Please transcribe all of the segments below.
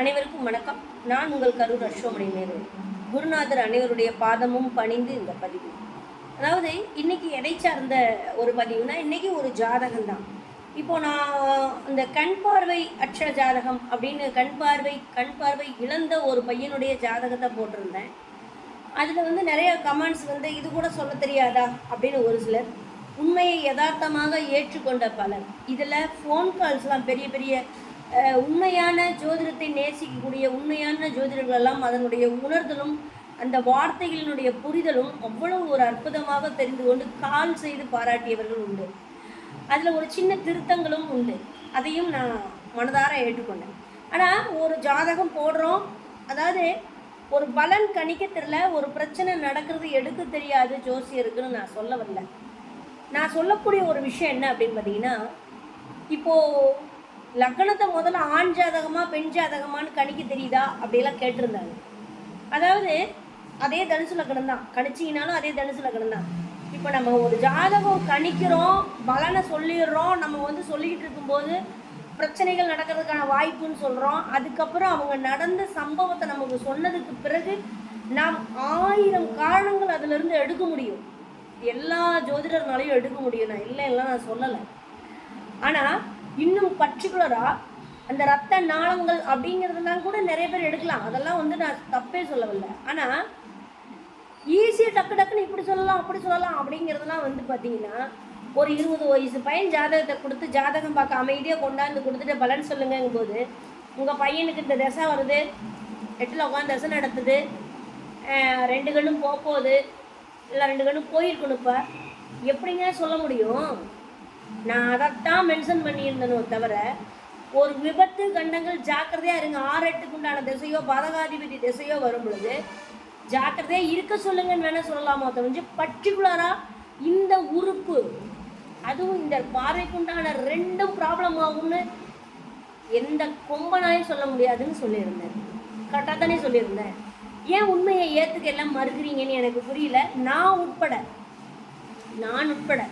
அனைவருக்கும் வணக்கம். நான் உங்கள் கரூர் அஸ்வமணி மேரு குருநாதர் அனைவருடைய பாதமும் பணிந்து இந்த பதிவு. அதாவது இன்னைக்கு எடை சார்ந்த ஒரு பதிவுனா இன்னைக்கு ஒரு ஜாதகம் தான் இப்போ நான் இந்த கண் பார்வை அற்ற ஜாதகம் அப்படின்னு கண் பார்வை கண் பார்வை இழந்த ஒரு பையனுடைய ஜாதகத்தை போட்டிருந்தேன். அதில் வந்து நிறைய கமெண்ட்ஸ் வந்து இது கூட சொல்ல தெரியாதா அப்படின்னு ஒரு சிலர் உண்மையை யதார்த்தமாக ஏற்றுக்கொண்ட பலர். இதில் ஃபோன் கால்ஸ்லாம் பெரிய பெரிய உண்மையான ஜோதிடத்தை நேசிக்கக்கூடிய உண்மையான ஜோதிடர்கள் எல்லாம் அதனுடைய உணர்தலும் அந்த வார்த்தைகளினுடைய புரிதலும் அவ்வளவு ஒரு அற்புதமாக தெரிந்து கொண்டு கால் செய்து பாராட்டியவர்கள் உண்டு. அதில் ஒரு சின்ன திருத்தங்களும் உண்டு. அதையும் நான் மனதார ஏற்றுக்கொண்டேன். ஆனால் ஒரு ஜாதகம் போடுறோம். அதாவது ஒரு பலன் கணிக்க தெரில ஒரு பிரச்சனை நடக்கிறது எடுக்க தெரியாது ஜோசியருக்குன்னு நான் சொல்ல வரல. நான் சொல்லக்கூடிய ஒரு விஷயம் என்ன அப்படின்னு பார்த்தீங்கன்னா இப்போது லக்னத்தை முதல்ல ஆண் ஜாதகமா பெண் ஜாதகமான்னு கணிக்க தெரியுதா? அப்படிலாம் கேட்டிருந்தாங்க. அதாவது அதே தனுசு லக்னம் தான் கணிச்சிங்கனாலும் அதே தனுசு லக்னம் தான் இப்போ நம்ம ஒரு ஜாதகம் கணிக்கிறோம் பலனை சொல்லிடுறோம் நம்ம வந்து சொல்லிக்கிட்டு இருக்கும்போது பிரச்சனைகள் நடக்கிறதுக்கான வாய்ப்புன்னு சொல்கிறோம் அதுக்கப்புறம் அவங்க நடந்த சம்பவத்தை நமக்கு சொன்னதுக்கு பிறகு நாம் ஆயிரம் காரணங்கள் அதிலிருந்து எடுக்க முடியும். எல்லா ஜோதிடர்னாலையும் எடுக்க முடியும். நான் இல்லை எல்லாம் நான் சொல்லலை. ஆனால் இன்னும் பர்டிகுலராக அந்த ரத்த நாளங்கள் அப்படிங்கிறதுலாம் கூட நிறைய பேர் எடுக்கலாம். அதெல்லாம் வந்து நான் தப்பே சொல்லவில்லை. ஆனால் ஈஸியாக டக்கு டக்குன்னு இப்படி சொல்லலாம் அப்படி சொல்லலாம் அப்படிங்கிறதுலாம் வந்து பார்த்தீங்கன்னா ஒரு இருபது வயசு பையன் ஜாதகத்தை கொடுத்து ஜாதகம் பார்க்க அமைதியாக கொண்டாந்து கொடுத்துட்டு பலன் சொல்லுங்கும் போது உங்கள் பையனுக்கு இந்த தசை வருது எட்டில் உட்காந்து தசை நடத்துது ரெண்டு கண்ணும் போக போகுது இல்லை ரெண்டு கண்ணும் போயிருக்கணும் இப்போ எப்படிங்க சொல்ல முடியும்? நான் அதைத்தான் மென்ஷன் பண்ணியிருந்தனோ தவிர ஒரு விபத்து கண்டங்கள் ஜாக்கிரதையாக இருங்க. ஆறு உண்டான திசையோ பதகாதிபதி திசையோ வரும் பொழுது ஜாக்கிரதையாக இருக்க சொல்லுங்கன்னு வேணால் சொல்லலாமா தெரிஞ்சு பர்டிகுலராக இந்த உறுப்பு அதுவும் இந்த பார்வைக்குண்டான ரெண்டும் ப்ராப்ளம் ஆகும்னு எந்த கொம்பனாயும் சொல்ல முடியாதுன்னு சொல்லியிருந்தேன். கரெக்டாக தானே சொல்லியிருந்தேன். ஏன் உண்மையை ஏற்றுக்க எல்லாம் மறுக்கிறீங்கன்னு எனக்கு புரியல. நான் உட்பட நான் உட்பட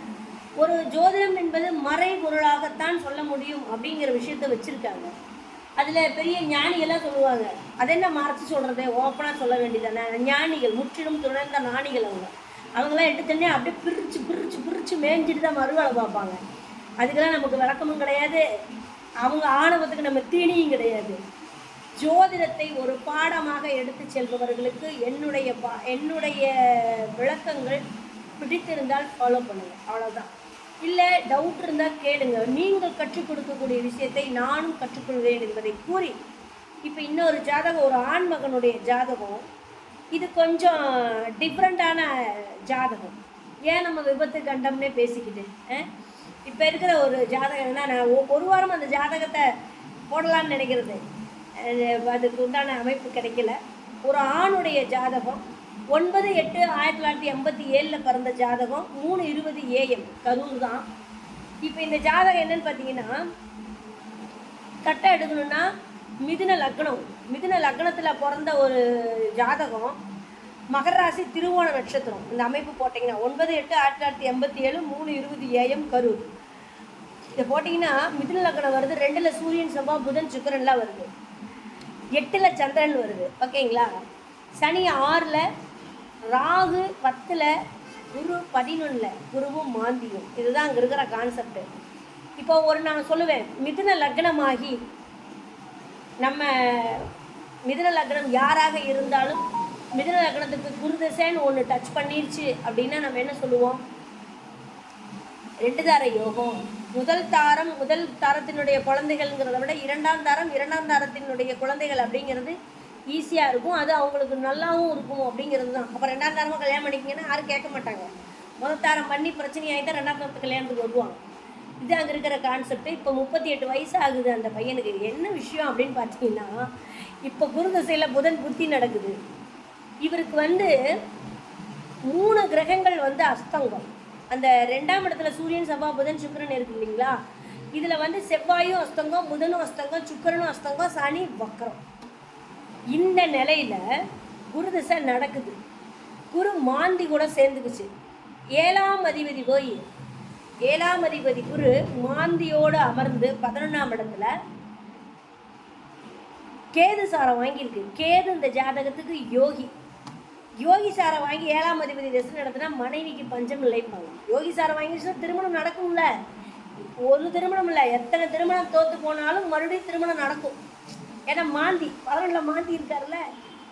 ஒரு ஜோதிடம் என்பது மறை பொருளாகத்தான் சொல்ல முடியும் அப்படிங்கிற விஷயத்த வச்சுருக்காங்க. அதில் பெரிய ஞானிகள்லாம் சொல்லுவாங்க. அது என்ன மறைச்சு சொல்கிறது ஓப்பனாக சொல்ல வேண்டியதானே ஞானிகள் முற்றிலும் துணைந்த ஞானிகள் அவங்க. அவங்களாம் எட்டு அப்படியே பிரித்து பிரித்து பிரித்து மேய்ஞ்சிட்டு தான் மறுவேலை பார்ப்பாங்க. அதுக்கெல்லாம் நமக்கு விளக்கமும் கிடையாது. அவங்க ஆணவத்துக்கு நம்ம தீனியும் கிடையாது. ஜோதிடத்தை ஒரு பாடமாக எடுத்து செல்பவர்களுக்கு என்னுடைய பா என்னுடைய விளக்கங்கள் பிடித்திருந்தால் ஃபாலோ பண்ணுங்கள் அவ்வளோதான் இல்லை டவுட் இருந்தால் கேளுங்க. நீங்கள் கற்றுக் கொடுக்கக்கூடிய விஷயத்தை நானும் கற்றுக்கொள்வேன் என்பதை கூறி இப்போ இன்னொரு ஜாதகம் ஒரு ஆண் மகனுடைய ஜாதகம். இது கொஞ்சம் டிஃப்ரெண்ட்டான ஜாதகம். ஏன் நம்ம விபத்து கண்டம்னே பேசிக்கிட்டு இப்போ இருக்கிற ஒரு ஜாதகம்னா நான் ஒரு வாரம் அந்த ஜாதகத்தை போடலான்னு நினைக்கிறது. அதுக்கு உண்டான அமைப்பு கிடைக்கல. ஒரு ஆணுடைய ஜாதகம் ஒன்பது எட்டு ஆயிரத்தி தொள்ளாயிரத்தி எண்பத்தி ஏழில் பிறந்த ஜாதகம் மூணு இருபது ஏஎம். கரூர் தான். இப்போ இந்த ஜாதகம் என்னன்னு பார்த்தீங்கன்னா கட்டை எடுக்கணும்னா மிதுன லக்னம். மிதுன லக்னத்தில் பிறந்த ஒரு ஜாதகம் மகர ராசி திருவோண நட்சத்திரம். இந்த அமைப்பு போட்டிங்கன்னா ஒன்பது எட்டு ஆயிரத்தி தொள்ளாயிரத்தி எண்பத்தி ஏழு மூணு இருபது ஏஎம் கரூர். இதை போட்டிங்கன்னா மிதுன லக்னம் வருது ரெண்டில் சூரியன் செவ்வாய் புதன் சுக்கரன்லாம் வருது. எட்டில் சந்திரன் வருது. ஓகேங்களா? சனி ஆறில் ராகு பத்தில் குரு பதினொன்றில் குருவும் மாந்தியும். இதுதான் அங்கே இருக்கிற கான்செப்ட் இப்போ ஒரு நான் சொல்லுவேன் மிதுன லக்னமாகி நம்ம மிதுன லக்னம் யாராக இருந்தாலும் மிதுன லக்னத்துக்கு குருதசைன்னு ஒன்று டச் பண்ணிருச்சு அப்படின்னா நம்ம என்ன சொல்லுவோம்? ரெண்டு தார யோகம். முதல் தாரம் முதல் தாரத்தினுடைய குழந்தைகள்ங்கிறத விட இரண்டாம் தாரம் இரண்டாம் தாரத்தினுடைய குழந்தைகள் அப்படிங்கிறது ஈஸியாக இருக்கும். அது அவங்களுக்கு நல்லாவும் இருக்கும் அப்படிங்கிறது தான். அப்போ ரெண்டாவது தாரமாக கல்யாணம் பண்ணிக்கிங்கன்னா யாரும் கேட்க மாட்டாங்க. முதல் தாரம் பண்ணி பிரச்சனையாகி தான் ரெண்டாவது தாரத்து கல்யாணத்துக்கு வருவாங்க. இது அங்கே இருக்கிற கான்செப்ட் இப்போ முப்பத்தி எட்டு வயசு ஆகுது அந்த பையனுக்கு. என்ன விஷயம் அப்படின்னு பார்த்தீங்கன்னா இப்போ குருதசையில் புதன் புத்தி நடக்குது. இவருக்கு வந்து மூணு கிரகங்கள் வந்து அஸ்தங்கம். அந்த ரெண்டாம் இடத்துல சூரியன் செவ்வாய் புதன் சுக்கரன் இருக்கு இல்லைங்களா? இதில் வந்து செவ்வாயும் அஸ்தங்கம் புதனும் அஸ்தங்கம் சுக்கிரனும் அஸ்தங்கம் சனி வக்கரம். இந்த நிலையில் குரு திசை நடக்குது. குரு மாந்தி கூட சேர்ந்துக்குச்சு. ஏழாம் அதிபதி போய் ஏழாம் அதிபதி குரு மாந்தியோடு அமர்ந்து பதினொன்றாம் இடத்துல கேது சாரம் வாங்கியிருக்கு. கேது இந்த ஜாதகத்துக்கு யோகி. யோகி சாரை வாங்கி ஏழாம் அதிபதி தசை நடத்தினா மனைவிக்கு பஞ்சம் இல்லைப்பாங்க யோகி சாரை வாங்கிடுச்சுன்னா திருமணம் நடக்கும்ல. ஒரு திருமணம் இல்லை. எத்தனை திருமணம் தோற்று போனாலும் மறுபடியும் திருமணம் நடக்கும். ஏன்னா மாந்தி பதினொன்றில் மாந்தி இருக்கார்ல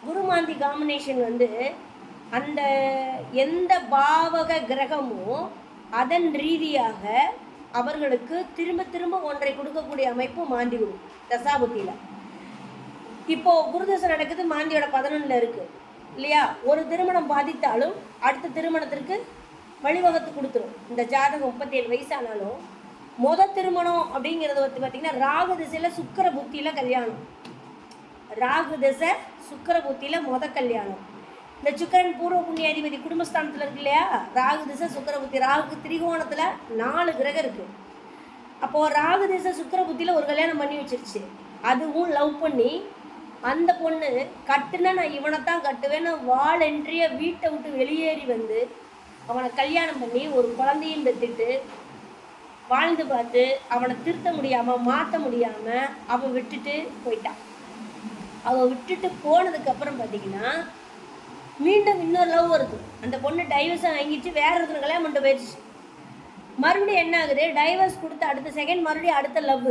குரு மாந்தி காம்பினேஷன் வந்து அந்த எந்த பாவக கிரகமும் அதன் ரீதியாக அவர்களுக்கு திரும்ப திரும்ப ஒன்றை கொடுக்கக்கூடிய அமைப்பு மாந்தி குரு தசாபுத்தியில். இப்போது குருதசை நடக்குது மாந்தியோட பதினொன்றில் இருக்குது இல்லையா? ஒரு திருமணம் பாதித்தாலும் அடுத்த திருமணத்திற்கு வழிவகுத்து கொடுத்துரும். இந்த ஜாதகம் முப்பத்தேழு வயசானாலும் முத திருமணம் அப்படிங்கிறது வந்து பார்த்தீங்கன்னா ராகு திசையில் சுக்கர புத்தியில் கல்யாணம். ராகு திசை சுக்கர புத்தியில் முத கல்யாணம். இந்த சுக்கரன் பூர்வ புண்ணியாதிபதி குடும்பஸ்தானத்தில் இருக்கு இல்லையா? ராகு திசை சுக்கர புத்தி ராகுக்கு திரிகோணத்தில் நாலு கிரகம் இருக்குது அப்போது ராகு திசை சுக்கர புத்தியில் ஒரு கல்யாணம் பண்ணி வச்சிருச்சு. அதுவும் லவ் பண்ணி அந்த பொண்ணு கட்டுனா நான் இவனைத்தான் கட்டுவேன்னு வாழென்றிய வீட்டை விட்டு வெளியேறி வந்து அவனை கல்யாணம் பண்ணி ஒரு குழந்தையும் பெற்றுட்டு வாழ்ந்து பார்த்து அவனை திருத்த முடியாமல் மாற்ற முடியாமல் அவன் விட்டுட்டு போயிட்டான் அவன் விட்டுட்டு போனதுக்கு அப்புறம் பார்த்தீங்கன்னா மீண்டும் இன்னொரு லவ் வருது. அந்த பொண்ணு டைவர்ஸை வாங்கிட்டு வேற ஒருத்தர் கல்யாணம் பண்ணிட்டு போயிடுச்சு. மறுபடியும் என்ன ஆகுது? டைவர்ஸ் கொடுத்து அடுத்த செகண்ட் மறுபடியும் அடுத்த லவ்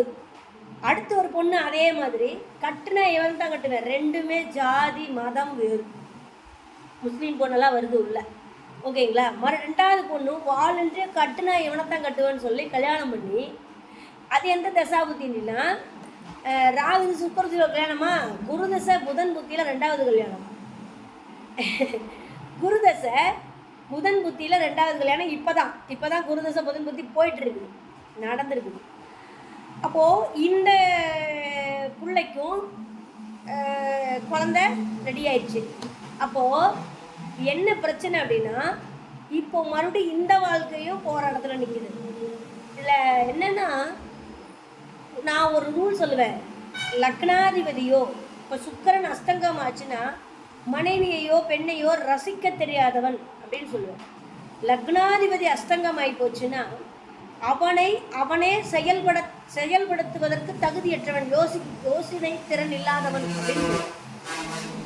அடுத்து ஒரு பொண்ணு அதே மாதிரி கட்டுனா இவன் தான் கட்டுவேன். ரெண்டுமே ஜாதி மதம் வேறு. முஸ்லீம் பொண்ணெல்லாம் வருது உள்ள. ஓகேங்களா? மறு ரெண்டாவது பொண்ணு வாலண்டியே கட்டுனா இவனைத்தான் கட்டுவேன்னு சொல்லி கல்யாணம் பண்ணி அது எந்த தசாபுத்தினா ராகு சுக்கரத்தில் கல்யாணமா? குருதசை புதன் புத்தியில் ரெண்டாவது கல்யாணம். குருதசை புதன் புத்தியில் ரெண்டாவது கல்யாணம் இப்போ தான் இப்போ தான் குருதசை புதன் புத்தி போயிட்டு இருக்குது நடந்திருக்குது. அப்போது இந்த பிள்ளைக்கும் குழந்த ரெடி ஆயிடுச்சு. அப்போது என்ன பிரச்சனை அப்படின்னா இப்போ மறுபடியும் இந்த வாழ்க்கையும் போராட்டத்தில் நிற்கிது இதில் என்னென்னா நான் ஒரு ரூல் சொல்லுவேன். லக்னாதிபதியோ இப்போ சுக்கிரன் அஸ்தங்கம் ஆச்சுன்னா மனைவியையோ பெண்ணையோ ரசிக்க தெரியாதவன் அப்படின்னு சொல்லுவேன். லக்னாதிபதி அஸ்தங்கம் ஆகி போச்சுன்னா அவனை அவனே செயல்பட செயல்படுத்துவதற்கு தகுதியற்றவன் யோசி யோசனை திறன் இல்லாதவன் அப்படின்னு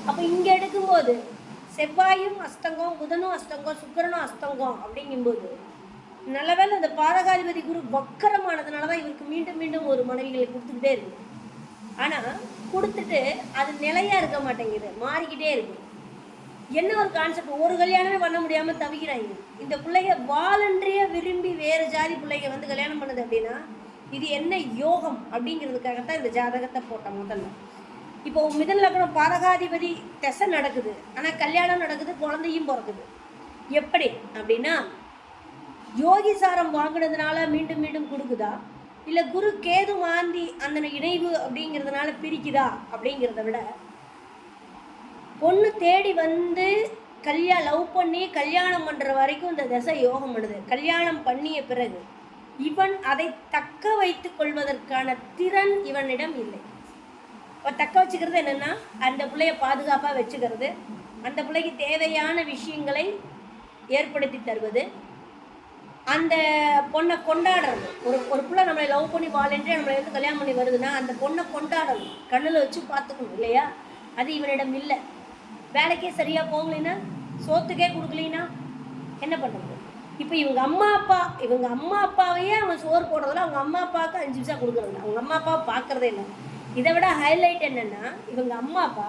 அப்போ இங்கே எடுக்கும்போது செவ்வாயும் அஸ்தங்கம் புதனும் அஸ்தங்கம் சுக்கரனும் அஸ்தங்கம் அப்படிங்கும்போது நல்லவேளை அந்த பாதகாதிபதி குரு வக்கரமானதுனால தான் இவருக்கு மீண்டும் மீண்டும் ஒரு மனைவிகளை கொடுத்துக்கிட்டே இருக்கு. ஆனால் கொடுத்துட்டு அது நிலையாக இருக்க மாட்டேங்குது மாறிக்கிட்டே இருக்கு. என்ன ஒரு கான்செப்ட் ஒரு கல்யாணமே பண்ண முடியாமல் தவிக்கிறாங்க. இந்த பிள்ளைங்க வாலன்றிய விரும்பி வேறு ஜாதி பிள்ளைங்க வந்து கல்யாணம் பண்ணுது அப்படின்னா இது என்ன யோகம் அப்படிங்கிறதுக்காகத்தான் இந்த ஜாதகத்தை போட்டேன் முதல்ல. இப்போ மிதன் லக்னம் பாதகாதிபதி திசை நடக்குது. ஆனால் கல்யாணம் நடக்குது குழந்தையும் பிறக்குது. எப்படி? அப்படின்னா யோகி சாரம் வாங்கினதுனால மீண்டும் மீண்டும் கொடுக்குதா? இல்லை குரு கேது மாந்தி அந்த இணைவு அப்படிங்கிறதுனால பிரிக்குதா? அப்படிங்கிறத விட பொண்ணு தேடி வந்து கல்யா லவ் பண்ணி கல்யாணம் பண்ணுற வரைக்கும் இந்த தசை யோகம் பண்ணுது. கல்யாணம் பண்ணிய பிறகு இவன் அதை தக்க வைத்துக் கொள்வதற்கான திறன் இவனிடம் இல்லை. இப்போ தக்க வச்சுக்கிறது என்னென்னா அந்த பிள்ளைய பாதுகாப்பாக வச்சுக்கிறது. அந்த பிள்ளைக்கு தேவையான விஷயங்களை ஏற்படுத்தி தருவது. அந்த பொண்ணை கொண்டாடுறது. ஒரு ஒரு பிள்ளை நம்மளை லவ் பண்ணி வாலண்டே நம்மளை வந்து கல்யாணம் பண்ணி வருதுன்னா அந்த பொண்ணை கொண்டாடணும். கண்ணில் வச்சு பார்த்துக்கணும் இல்லையா? அது இவனிடம் இல்லை. வேலைக்கே சரியாக போகலைன்னா சோத்துக்கே கொடுக்கலைன்னா என்ன பண்ணுறது இப்போ இவங்க அம்மா அப்பா இவங்க அம்மா அப்பாவையே அவன் சோறு போடுறதில்ல அவங்க அம்மா அப்பாவுக்கு அஞ்சு நிமிஷம் கொடுக்குறாங்க அவங்க அம்மா அப்பாவை பார்க்குறதே இல்லை. இதை விட ஹைலைட் என்னென்னா இவங்க அம்மா அப்பா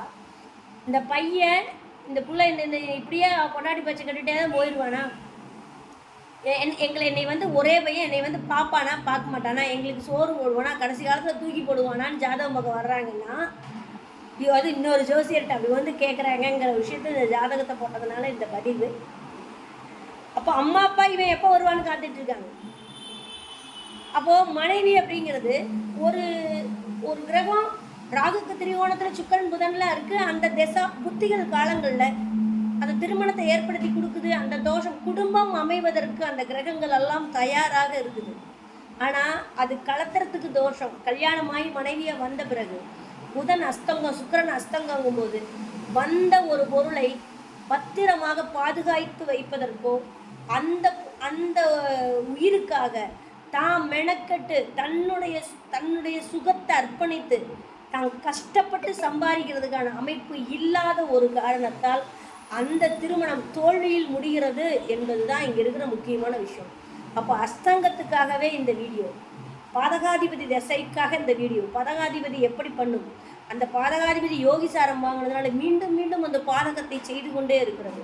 இந்த பையன் இந்த பிள்ளை இந்த இந்த இப்படியே கொண்டாடி பச்சை கட்டிட்டே தான் போயிடுவானா எ- என்- எங்களை என்னை வந்து ஒரே பையன் என்னை வந்து பார்ப்பானா பார்க்க மாட்டானா? எங்களுக்கு சோறு போடுவானா? கடைசி காலத்தில் தூக்கி போடுவானான்னு ஜாதகம் பார்க்க வர்றாங்கன்னா இது வந்து இன்னொரு ஜோசியர்கிட்ட அப்படி வந்து கேட்குறாங்கங்கிற விஷயத்த இந்த ஜாதகத்தை போட்டதுனால இந்த பதிவு. அப்போ அம்மா அப்பா இவன் எப்போ வருவான்னு காத்துட்ருக்காங்க அப்போது மனைவி அப்படிங்கிறது ஒரு ஒரு கிரகம் ராகுக்கு திரிகோணத்தில் சுக்கரன் புதன்லாம் இருக்குது அந்த திசா புத்திகள் காலங்களில் அந்த திருமணத்தை ஏற்படுத்தி கொடுக்குது. அந்த தோஷம் குடும்பம் அமைவதற்கு அந்த கிரகங்கள் எல்லாம் தயாராக இருக்குது. ஆனால் அது கலத்துறதுக்கு தோஷம். கல்யாணமாகி மனைவியை வந்த பிறகு புதன் அஸ்தங்கம் சுக்கிரன் அஸ்தங்கங்கும் போது வந்த ஒரு பொருளை பத்திரமாக பாதுகாத்து வைப்பதற்கோ அந்த அந்த உயிருக்காக தாம் மெனக்கட்டு தன்னுடைய தன்னுடைய சுகத்தை அர்ப்பணித்து தான் கஷ்டப்பட்டு சம்பாதிக்கிறதுக்கான அமைப்பு இல்லாத ஒரு காரணத்தால் அந்த திருமணம் தோல்வியில் முடிகிறது என்பது தான் இங்கே இருக்கிற முக்கியமான விஷயம். அப்போ அஸ்தங்கத்துக்காகவே இந்த வீடியோ பாதகாதிபதி தசைக்காக இந்த வீடியோ பாதகாதிபதி எப்படி பண்ணும் அந்த பாதகாதிபதி யோகிசாரம் வாங்கினதுனால மீண்டும் மீண்டும் அந்த பாதகத்தை செய்து கொண்டே இருக்கிறது.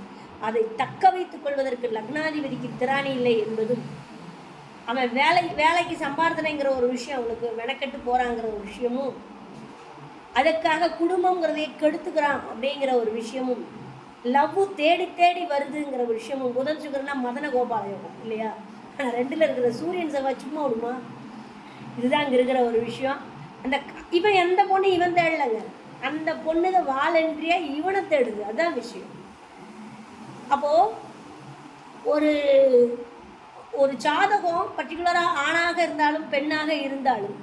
அதை தக்க வைத்துக் கொள்வதற்கு லக்னாதிபதிக்கு திராணி இல்லை என்பதும் அவன் வேலை வேலைக்கு சம்பார்த்தனைங்கிற ஒரு விஷயம் அவனுக்கு மெனக்கெட்டு போகிறாங்கிற ஒரு விஷயமும் அதுக்காக குடும்பங்கிறதையே கெடுத்துக்கிறான் அப்படிங்கிற ஒரு விஷயமும் லவ் தேடி தேடி வருதுங்கிற ஒரு விஷயமும் புதன் சுக்கரனா மதன கோபால யோகம் இல்லையா? ஆனால் ரெண்டில் இருக்கிற சூரியன் செவ்வாய் சும்மா விடுமா? இதுதான் அங்கே இருக்கிற ஒரு விஷயம். அந்த இவன் எந்த பொண்ணு இவன் தேடலைங்க. அந்த பொண்ணுத வாலண்டியா இவனை தேடுது. அதுதான் விஷயம். அப்போது ஒரு ஒரு ஜாதகம் பர்டிகுலராக ஆணாக இருந்தாலும் பெண்ணாக இருந்தாலும்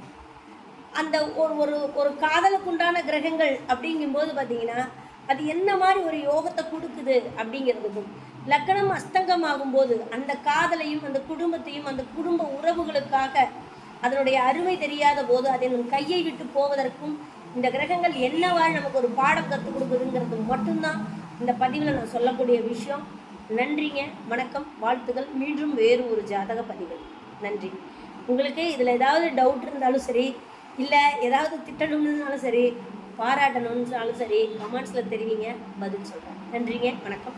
அந்த ஒரு ஒரு ஒரு காதலுக்குண்டான கிரகங்கள் அப்படிங்கும்போது பார்த்தீங்கன்னா அது என்ன மாதிரி ஒரு யோகத்தை கொடுக்குது அப்படிங்கிறதுக்கும் லக்கணம் அஸ்தங்கம் ஆகும்போது அந்த காதலையும் அந்த குடும்பத்தையும் அந்த குடும்ப உறவுகளுக்காக அதனுடைய அருமை தெரியாத போது அதை நம் கையை விட்டு போவதற்கும் இந்த கிரகங்கள் என்னவாறு நமக்கு ஒரு பாடம் கற்றுக் கொடுக்குதுங்கிறது மட்டும்தான் இந்த பதிவில் நான் சொல்லக்கூடிய விஷயம். நன்றிங்க. வணக்கம். வாழ்த்துக்கள் மீண்டும் வேறு ஒரு ஜாதக பதிவு நன்றி. உங்களுக்கு இதில் ஏதாவது டவுட் இருந்தாலும் சரி இல்லை ஏதாவது திட்டணும்னாலும் சரி பாராட்டணும்னாலும் சரி கமெண்ட்ஸில் தெரிவிங்க. பதில் சொல்கிறேன் நன்றிங்க. வணக்கம்.